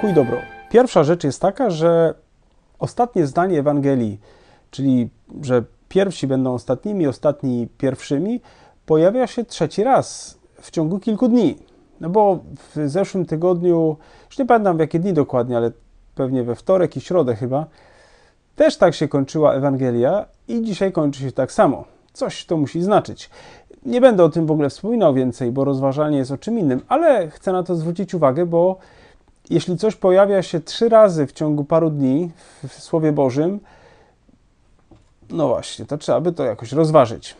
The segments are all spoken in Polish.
Pokój dobro. Pierwsza rzecz jest taka, że ostatnie zdanie Ewangelii, czyli że pierwsi będą ostatnimi, ostatni pierwszymi, pojawia się trzeci raz w ciągu kilku dni. No bo w zeszłym tygodniu, już nie pamiętam w jakie dni dokładnie, ale pewnie we wtorek i środę chyba, też tak się kończyła Ewangelia i dzisiaj kończy się tak samo. Coś to musi znaczyć. Nie będę o tym w ogóle wspominał więcej, bo rozważanie jest o czym innym, ale chcę na to zwrócić uwagę, bo jeśli coś pojawia się trzy razy w ciągu paru dni w Słowie Bożym, no właśnie, to trzeba by to jakoś rozważyć.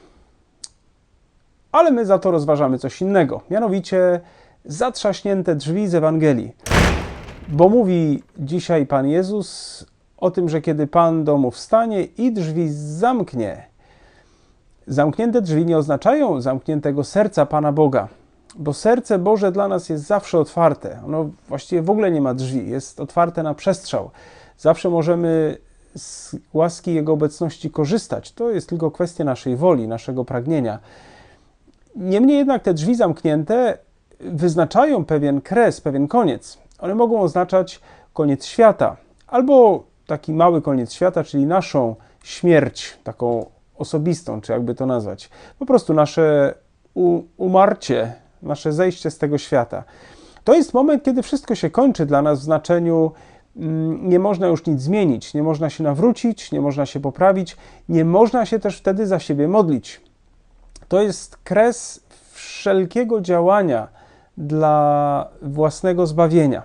Ale my za to rozważamy coś innego, mianowicie zatrzaśnięte drzwi z Ewangelii. Bo mówi dzisiaj Pan Jezus o tym, że kiedy Pan domu wstanie i drzwi zamknie, zamknięte drzwi nie oznaczają zamkniętego serca Pana Boga, bo serce Boże dla nas jest zawsze otwarte. Ono właściwie w ogóle nie ma drzwi, jest otwarte na przestrzał. Zawsze możemy z łaski Jego obecności korzystać. To jest tylko kwestia naszej woli, naszego pragnienia. Niemniej jednak te drzwi zamknięte wyznaczają pewien kres, pewien koniec. One mogą oznaczać koniec świata, albo taki mały koniec świata, czyli naszą śmierć, taką osobistą, czy jakby to nazwać. Po prostu nasze umarcie, nasze zejście z tego świata. To jest moment, kiedy wszystko się kończy dla nas w znaczeniu mm, nie można już nic zmienić, nie można się nawrócić, nie można się poprawić, nie można się też wtedy za siebie modlić. To jest kres wszelkiego działania dla własnego zbawienia.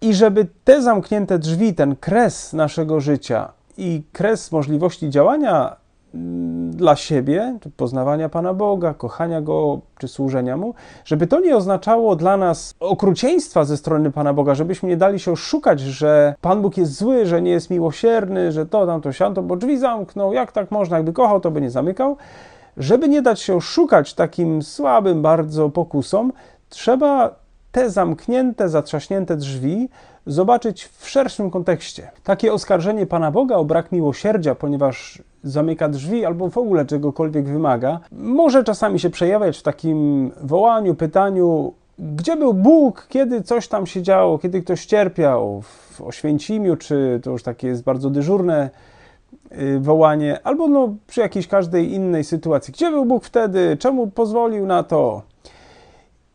I żeby te zamknięte drzwi, ten kres naszego życia i kres możliwości działania dla siebie, poznawania Pana Boga, kochania Go czy służenia Mu, żeby to nie oznaczało dla nas okrucieństwa ze strony Pana Boga, żebyśmy nie dali się oszukać, że Pan Bóg jest zły, że nie jest miłosierny, że to, tamto, sianto, bo drzwi zamknął, jak tak można, jakby kochał, to by nie zamykał. Żeby nie dać się oszukać takim słabym bardzo pokusom, trzeba te zamknięte, zatrzaśnięte drzwi zobaczyć w szerszym kontekście. Takie oskarżenie Pana Boga o brak miłosierdzia, ponieważ zamyka drzwi albo w ogóle czegokolwiek wymaga, może czasami się przejawiać w takim wołaniu, pytaniu, gdzie był Bóg, kiedy coś tam się działo, kiedy ktoś cierpiał w Oświęcimiu, czy to już takie jest bardzo dyżurne y, wołanie, albo no, przy jakiejś każdej innej sytuacji. Gdzie był Bóg wtedy? Czemu pozwolił na to?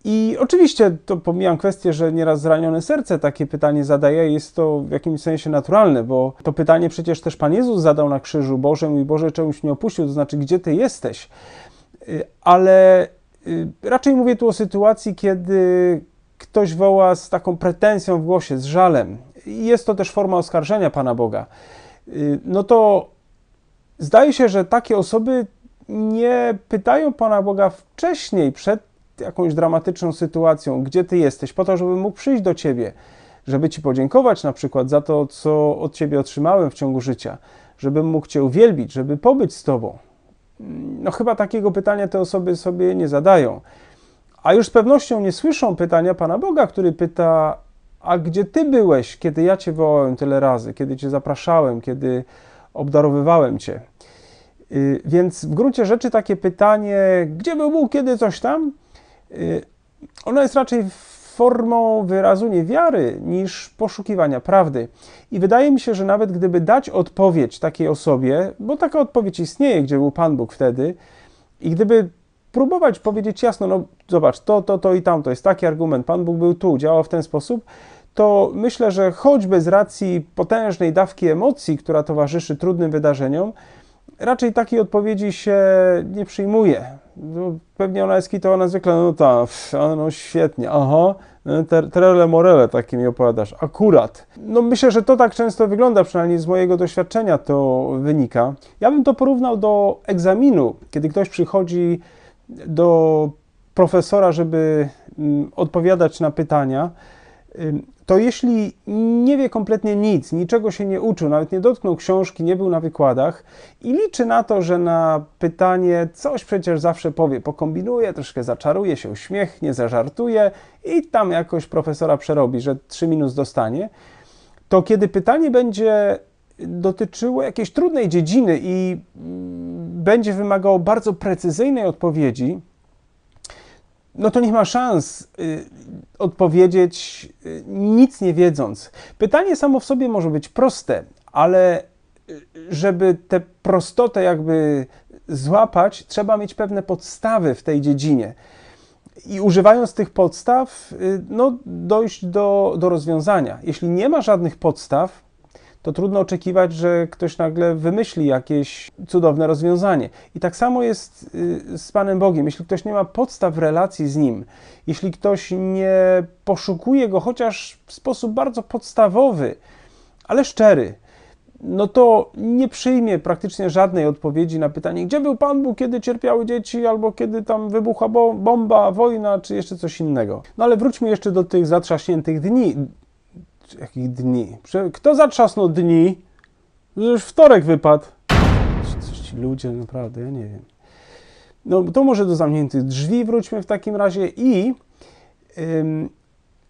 I oczywiście to pomijam kwestię, że nieraz zranione serce takie pytanie zadaje, jest to w jakimś sensie naturalne, bo to pytanie przecież też Pan Jezus zadał na krzyżu: Boże mój Boże, czemuś nie opuścił, to znaczy, gdzie Ty jesteś? Y, ale y, raczej mówię tu o sytuacji, kiedy ktoś woła z taką pretensją w głosie, z żalem. Jest to też forma oskarżenia Pana Boga. Y, no to zdaje się, że takie osoby nie pytają Pana Boga wcześniej, przed jakąś dramatyczną sytuacją, gdzie ty jesteś, po to, żeby mógł przyjść do ciebie, żeby ci podziękować na przykład za to, co od ciebie otrzymałem w ciągu życia, żebym mógł cię uwielbić, żeby pobyć z tobą. No chyba takiego pytania te osoby sobie nie zadają. A już z pewnością nie słyszą pytania Pana Boga, który pyta: A gdzie ty byłeś, kiedy ja cię wołałem tyle razy, kiedy cię zapraszałem, kiedy obdarowywałem cię? Y, więc w gruncie rzeczy takie pytanie, gdzie był Bóg, kiedy coś tam, ona jest raczej formą wyrazu niewiary niż poszukiwania prawdy. I wydaje mi się, że nawet gdyby dać odpowiedź takiej osobie, bo taka odpowiedź istnieje, gdzie był Pan Bóg wtedy, i gdyby próbować powiedzieć jasno, no zobacz, to, to, to i tamto jest taki argument, Pan Bóg był tu, działał w ten sposób, to myślę, że choćby z racji potężnej dawki emocji, która towarzyszy trudnym wydarzeniom, raczej takiej odpowiedzi się nie przyjmuje. No, pewnie ona jest kwitowana zwykle, no tak, no świetnie, aha, no, trele morele takie mi opowiadasz, akurat. No myślę, że to tak często wygląda, przynajmniej z mojego doświadczenia to wynika. Ja bym to porównał do egzaminu, kiedy ktoś przychodzi do profesora, żeby mm, odpowiadać na pytania, to jeśli nie wie kompletnie nic, niczego się nie uczył, nawet nie dotknął książki, nie był na wykładach i liczy na to, że na pytanie coś przecież zawsze powie, pokombinuje, troszkę zaczaruje się, uśmiechnie, zażartuje i tam jakoś profesora przerobi, że 3 minus dostanie, to kiedy pytanie będzie dotyczyło jakiejś trudnej dziedziny i będzie wymagało bardzo precyzyjnej odpowiedzi, no to nie ma szans y, odpowiedzieć y, nic nie wiedząc. Pytanie samo w sobie może być proste, ale y, żeby tę prostotę jakby złapać, trzeba mieć pewne podstawy w tej dziedzinie. I używając tych podstaw, y, no, dojść do, do rozwiązania. Jeśli nie ma żadnych podstaw, to trudno oczekiwać, że ktoś nagle wymyśli jakieś cudowne rozwiązanie. I tak samo jest y, z Panem Bogiem. Jeśli ktoś nie ma podstaw relacji z Nim, jeśli ktoś nie poszukuje Go chociaż w sposób bardzo podstawowy, ale szczery, no to nie przyjmie praktycznie żadnej odpowiedzi na pytanie, gdzie był Pan Bóg, kiedy cierpiały dzieci, albo kiedy tam wybuchła bo- bomba, wojna, czy jeszcze coś innego. No ale wróćmy jeszcze do tych zatrzaśniętych dni. Jakich dni? Kto zatrzasnął dni? Już wtorek wypadł. Coś ci ludzie, naprawdę, ja nie wiem. No to może do zamkniętych drzwi wróćmy w takim razie i ym,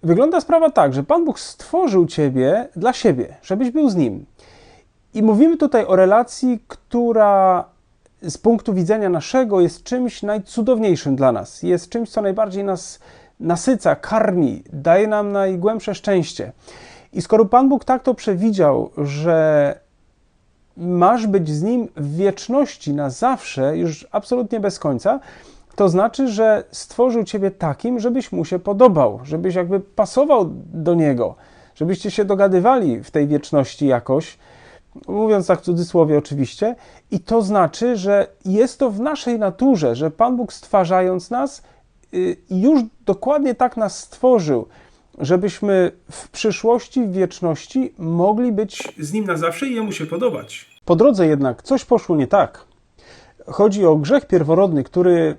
wygląda sprawa tak, że Pan Bóg stworzył ciebie dla siebie, żebyś był z Nim. I mówimy tutaj o relacji, która z punktu widzenia naszego jest czymś najcudowniejszym dla nas. Jest czymś, co najbardziej nas nasyca, karmi, daje nam najgłębsze szczęście. I skoro Pan Bóg tak to przewidział, że masz być z Nim w wieczności na zawsze, już absolutnie bez końca, to znaczy, że stworzył Ciebie takim, żebyś Mu się podobał, żebyś jakby pasował do Niego, żebyście się dogadywali w tej wieczności jakoś, mówiąc tak w cudzysłowie oczywiście, i to znaczy, że jest to w naszej naturze, że Pan Bóg stwarzając nas, już dokładnie tak nas stworzył, żebyśmy w przyszłości, w wieczności mogli być z nim na zawsze i jemu się podobać. po drodze jednak coś poszło nie tak. Chodzi o grzech pierworodny, który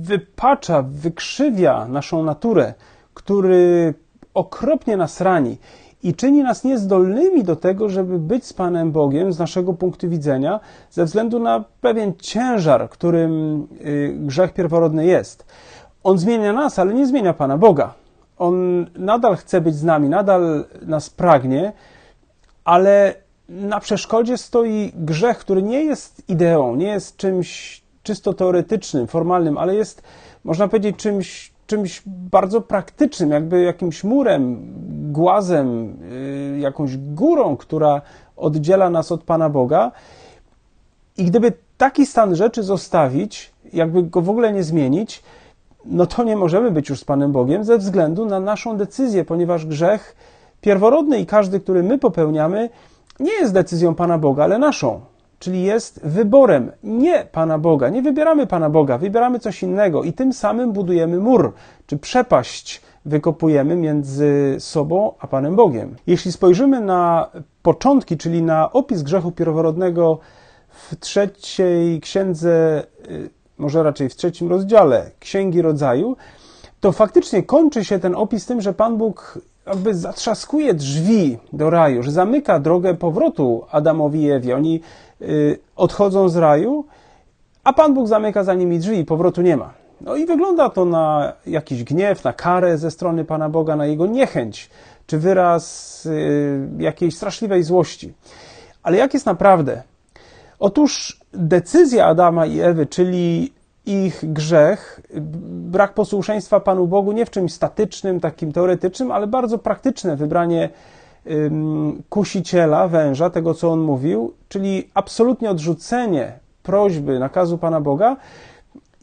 wypacza, wykrzywia naszą naturę, który okropnie nas rani i czyni nas niezdolnymi do tego, żeby być z Panem Bogiem z naszego punktu widzenia, ze względu na pewien ciężar, którym y, grzech pierworodny jest. On zmienia nas, ale nie zmienia Pana Boga. On nadal chce być z nami, nadal nas pragnie, ale na przeszkodzie stoi grzech, który nie jest ideą, nie jest czymś czysto teoretycznym, formalnym, ale jest, można powiedzieć, czymś, czymś bardzo praktycznym, jakby jakimś murem, głazem, yy, jakąś górą, która oddziela nas od Pana Boga. I gdyby taki stan rzeczy zostawić, jakby go w ogóle nie zmienić, no to nie możemy być już z Panem Bogiem ze względu na naszą decyzję, ponieważ grzech pierworodny i każdy, który my popełniamy, nie jest decyzją Pana Boga, ale naszą. Czyli jest wyborem nie Pana Boga. Nie wybieramy Pana Boga, wybieramy coś innego i tym samym budujemy mur, czy przepaść wykopujemy między sobą a Panem Bogiem. Jeśli spojrzymy na początki, czyli na opis grzechu pierworodnego w trzeciej księdze, y, może raczej w trzecim rozdziale Księgi Rodzaju, to faktycznie kończy się ten opis tym, że Pan Bóg jakby zatrzaskuje drzwi do raju, że zamyka drogę powrotu Adamowi i Ewie. Oni y, odchodzą z raju, a Pan Bóg zamyka za nimi drzwi i powrotu nie ma. No i wygląda to na jakiś gniew, na karę ze strony Pana Boga, na jego niechęć, czy wyraz y, jakiejś straszliwej złości. Ale jak jest naprawdę? Otóż decyzja Adama i Ewy, czyli ich grzech, brak posłuszeństwa Panu Bogu nie w czymś statycznym, takim teoretycznym, ale bardzo praktyczne wybranie kusiciela, węża, tego co on mówił, czyli absolutnie odrzucenie prośby, nakazu Pana Boga,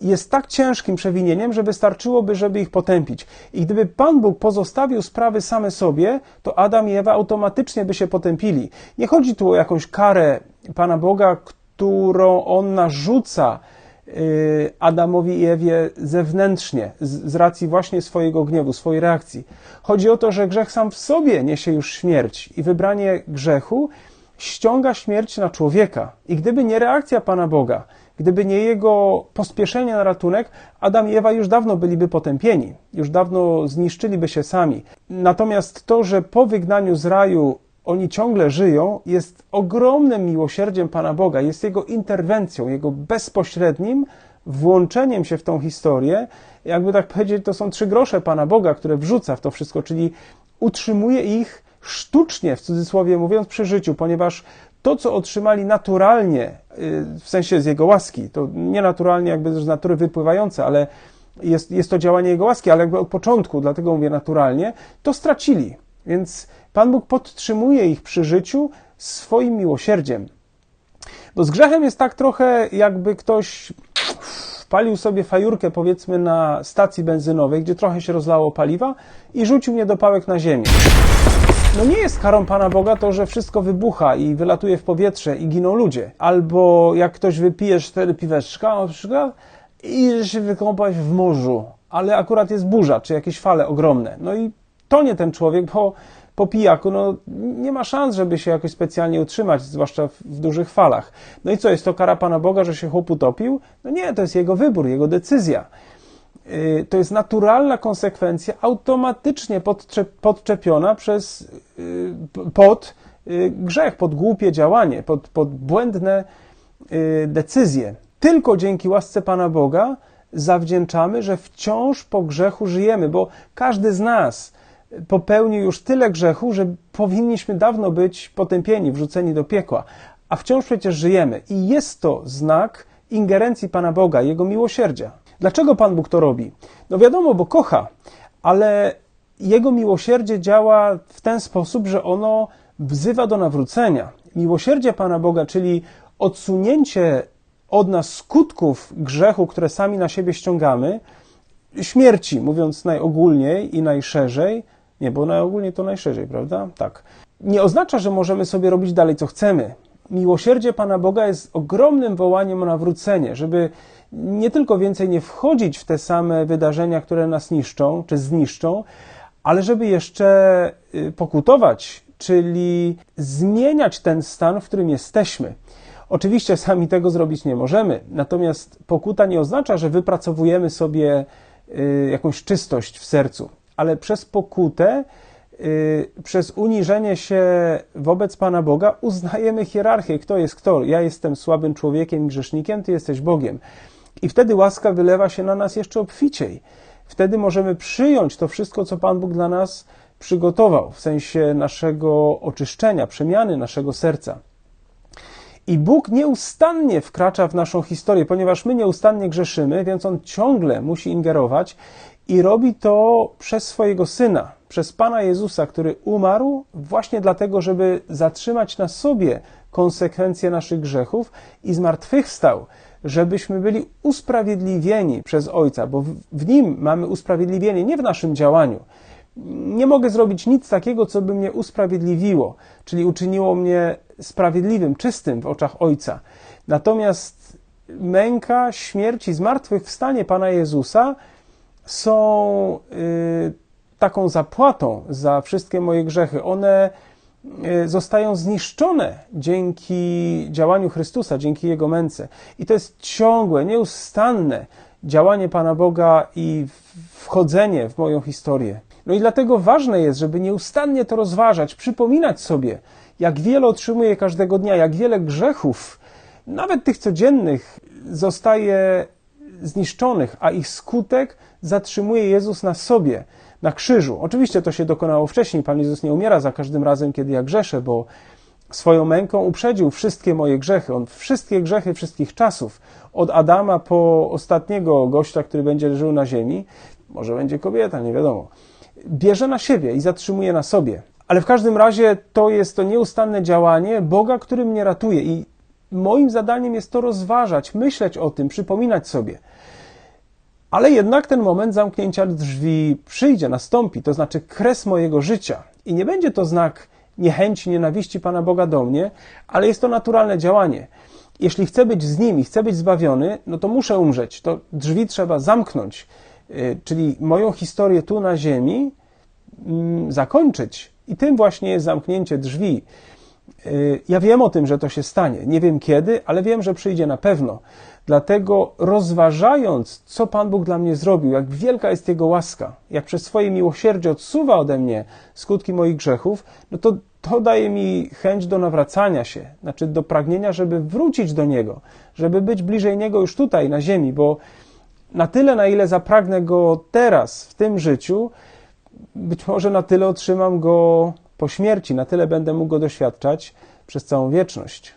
jest tak ciężkim przewinieniem, że wystarczyłoby, żeby ich potępić. I gdyby Pan Bóg pozostawił sprawy same sobie, to Adam i Ewa automatycznie by się potępili. Nie chodzi tu o jakąś karę Pana Boga, którą On narzuca y, Adamowi i Ewie zewnętrznie, z, z racji właśnie swojego gniewu, swojej reakcji. Chodzi o to, że grzech sam w sobie niesie już śmierć i wybranie grzechu ściąga śmierć na człowieka. I gdyby nie reakcja Pana Boga, gdyby nie jego pospieszenie na ratunek, Adam i Ewa już dawno byliby potępieni, już dawno zniszczyliby się sami. Natomiast to, że po wygnaniu z raju oni ciągle żyją, jest ogromnym miłosierdziem Pana Boga, jest jego interwencją, jego bezpośrednim włączeniem się w tą historię. Jakby tak powiedzieć, to są trzy grosze Pana Boga, które wrzuca w to wszystko, czyli utrzymuje ich sztucznie, w cudzysłowie mówiąc, przy życiu, ponieważ to, co otrzymali naturalnie, y, w sensie z jego łaski, to nie naturalnie jakby z natury wypływające, ale jest, jest to działanie Jego łaski, ale jakby od początku, dlatego mówię naturalnie, to stracili. Więc Pan Bóg podtrzymuje ich przy życiu swoim miłosierdziem. Bo z grzechem jest tak trochę, jakby ktoś wpalił sobie fajurkę, powiedzmy, na stacji benzynowej, gdzie trochę się rozlało paliwa i rzucił niedopałek na ziemię. No nie jest karą Pana Boga to, że wszystko wybucha i wylatuje w powietrze i giną ludzie. Albo jak ktoś wypije cztery piweczka na przykład i się wykąpać w morzu, ale akurat jest burza, czy jakieś fale ogromne. No i to nie ten człowiek, bo po pijaku no, nie ma szans, żeby się jakoś specjalnie utrzymać, zwłaszcza w, w dużych falach. No i co, jest to kara Pana Boga, że się chłop utopił? No nie, to jest jego wybór, jego decyzja. Yy, to jest naturalna konsekwencja, automatycznie podczep, podczepiona przez, yy, pod yy, grzech, pod głupie działanie, pod, pod błędne decyzje. Tylko dzięki łasce Pana Boga zawdzięczamy, że wciąż po grzechu żyjemy, bo każdy z nas popełnił już tyle grzechu, że powinniśmy dawno być potępieni, wrzuceni do piekła, a wciąż przecież żyjemy. I jest to znak ingerencji Pana Boga, Jego miłosierdzia. Dlaczego Pan Bóg to robi? No wiadomo, bo kocha, ale Jego miłosierdzie działa w ten sposób, że ono wzywa do nawrócenia. Miłosierdzie Pana Boga, czyli odsunięcie od nas skutków grzechu, które sami na siebie ściągamy, śmierci, mówiąc najogólniej i najszerzej, nie, bo najogólniej to najszerzej, prawda? Tak. Nie oznacza, że możemy sobie robić dalej, co chcemy. Miłosierdzie Pana Boga jest ogromnym wołaniem o nawrócenie, żeby nie tylko więcej nie wchodzić w te same wydarzenia, które nas niszczą czy zniszczą, ale żeby jeszcze y, pokutować, czyli zmieniać ten stan, w którym jesteśmy. Oczywiście sami tego zrobić nie możemy, natomiast pokuta nie oznacza, że wypracowujemy sobie y, jakąś czystość w sercu, ale przez pokutę, przez uniżenie się wobec Pana Boga uznajemy hierarchię, kto jest kto. Ja jestem słabym człowiekiem grzesznikiem, ty jesteś Bogiem. I wtedy łaska wylewa się na nas jeszcze obficiej. Wtedy możemy przyjąć to wszystko, co Pan Bóg dla nas przygotował, w sensie naszego oczyszczenia, przemiany naszego serca. I Bóg nieustannie wkracza w naszą historię, ponieważ my nieustannie grzeszymy, więc On ciągle musi ingerować i robi to przez swojego Syna, przez Pana Jezusa, który umarł właśnie dlatego, żeby zatrzymać na sobie konsekwencje naszych grzechów i zmartwychwstał, żebyśmy byli usprawiedliwieni przez Ojca, bo w Nim mamy usprawiedliwienie, nie w naszym działaniu. Nie mogę zrobić nic takiego, co by mnie usprawiedliwiło, czyli uczyniło mnie sprawiedliwym, czystym w oczach Ojca. Natomiast męka, śmierć i zmartwychwstanie Pana Jezusa są y, taką zapłatą za wszystkie moje grzechy. One y, zostają zniszczone dzięki działaniu Chrystusa, dzięki Jego męce. I to jest ciągłe, nieustanne działanie Pana Boga i wchodzenie w moją historię. No i dlatego ważne jest, żeby nieustannie to rozważać, przypominać sobie, jak wiele otrzymuję każdego dnia, jak wiele grzechów, nawet tych codziennych, zostaje zniszczonych, a ich skutek zatrzymuje Jezus na sobie, na krzyżu. Oczywiście to się dokonało wcześniej. Pan Jezus nie umiera za każdym razem, kiedy ja grzeszę, bo swoją męką uprzedził wszystkie moje grzechy. On wszystkie grzechy wszystkich czasów, od Adama po ostatniego gościa, który będzie żył na ziemi, może będzie kobieta, nie wiadomo, bierze na siebie i zatrzymuje na sobie. Ale w każdym razie to jest to nieustanne działanie Boga, który mnie ratuje. I moim zadaniem jest to rozważać, myśleć o tym, przypominać sobie. Ale jednak ten moment zamknięcia drzwi przyjdzie, nastąpi, to znaczy kres mojego życia. I nie będzie to znak niechęci, nienawiści Pana Boga do mnie, ale jest to naturalne działanie. Jeśli chcę być z Nim i chcę być zbawiony, no to muszę umrzeć. To drzwi trzeba zamknąć, y, czyli moją historię tu na ziemi mm, zakończyć. I tym właśnie jest zamknięcie drzwi. Y, ja wiem o tym, że to się stanie. Nie wiem kiedy, ale wiem, że przyjdzie na pewno. Dlatego rozważając, co Pan Bóg dla mnie zrobił, jak wielka jest Jego łaska, jak przez swoje miłosierdzie odsuwa ode mnie skutki moich grzechów, no to to daje mi chęć do nawracania się, znaczy do pragnienia, żeby wrócić do Niego, żeby być bliżej Niego już tutaj, na ziemi, bo na tyle, na ile zapragnę Go teraz, w tym życiu, być może na tyle otrzymam Go po śmierci, na tyle będę mógł Go doświadczać przez całą wieczność.